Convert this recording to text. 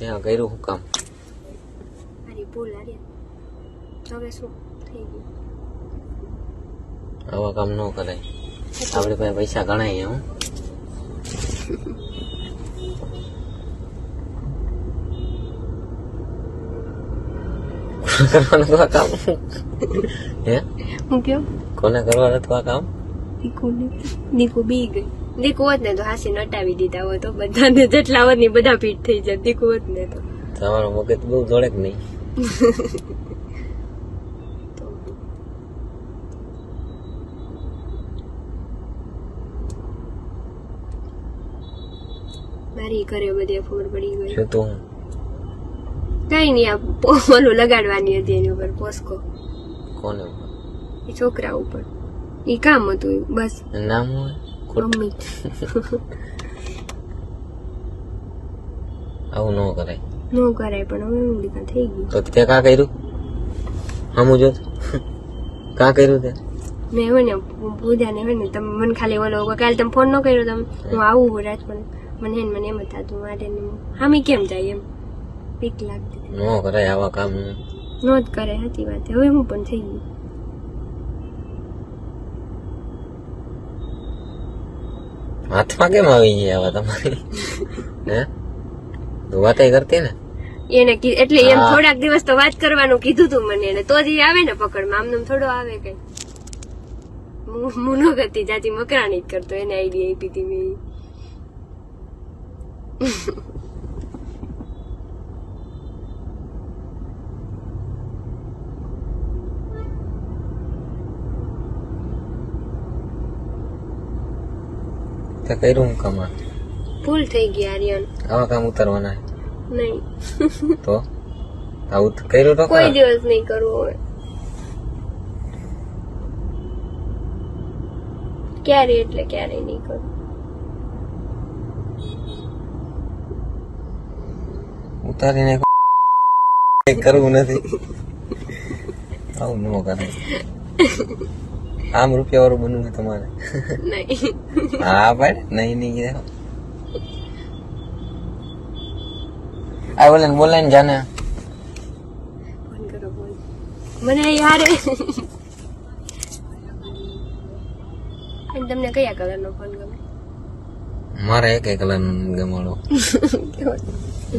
ત્યાં કર્યું શું કામ? મારી ભૂલ હવે શું થઈ ગયું? આવા કામ ન કરાય. આપણે પાસે પૈસા ગણાય હું કરવાનું તો આ કામ? હે? હું કેમ? કોને કરવાનું તો આ કામ? નીકુ નીકુ બી ગઈ. દીકુ હોત ને તો હાસી નટાવી દીધા હોય તો બધાને જેટલા હોત ને બધા ભીટ થઈ જાય દીકુવત ને તો. તમારો મગજ બહુ દોડે નહીં? મારી ઘરે બધી ખબર પડી ગઈ. શું તું? કઈ નહીં આ ઓલું લગાડવાની હતી એની ઉપર પોસ્કો. કોને એ છોકરા ઉપર. એ કામ હતું બસ. નામ હોય? મમ્મી આવું ન કરાય ન કરાય પણ હવે હું લીધા થઈ ગયું તો તે કા કર્યું હમું જો કા કર્યું તે મેં હવે ને પૂજા ને હોય ને તમે મને ખાલી ઓલો કાલે તમે ફોન ન કર્યો તમે હું આવું હોય રાજકોટ મને હે મને એમ જ થતું મારે હામી કેમ જાય એમ પીક લાગતી ન કરાય આવા કામ ન જ કરે સાચી વાત હવે હું પણ થઈ ગયું હાથમાં કેમ આવી ગયા તમારી. હે? તું વાતે કરતી ને? એને એટલે એમ થોડાક દિવસ તો વાત કરવાનું કીધું તું મને એને. તો જ આવે ને પકડમાં. આમને થોડો આવે કઈ. મુનો કરતી. જાતી મકરાણી જ કરતો. એને આઈડિયા આપી હતી મેં તે કર્યું હું કામ ભૂલ થઈ ગઈ આર્યન. આવા કામ ઉતારવાના? નહીં. તો? આવું તો કર્યું તો કોઈ દિવસ નહીં કરવું હોય ક્યારે એટલે ક્યારે નહીં કરું. ઉતારીને કરવું નથી. આવું ન કરાય આમ રૂપિયા વાળું બનવું છે તમારે? નહીં. હા પણ નહીં નહીં આ બોલે ને બોલાય ને જાને. મને યાર તમને કયા કલરનો ફોન ગમે? મારે એક એક કલર ગમાડો?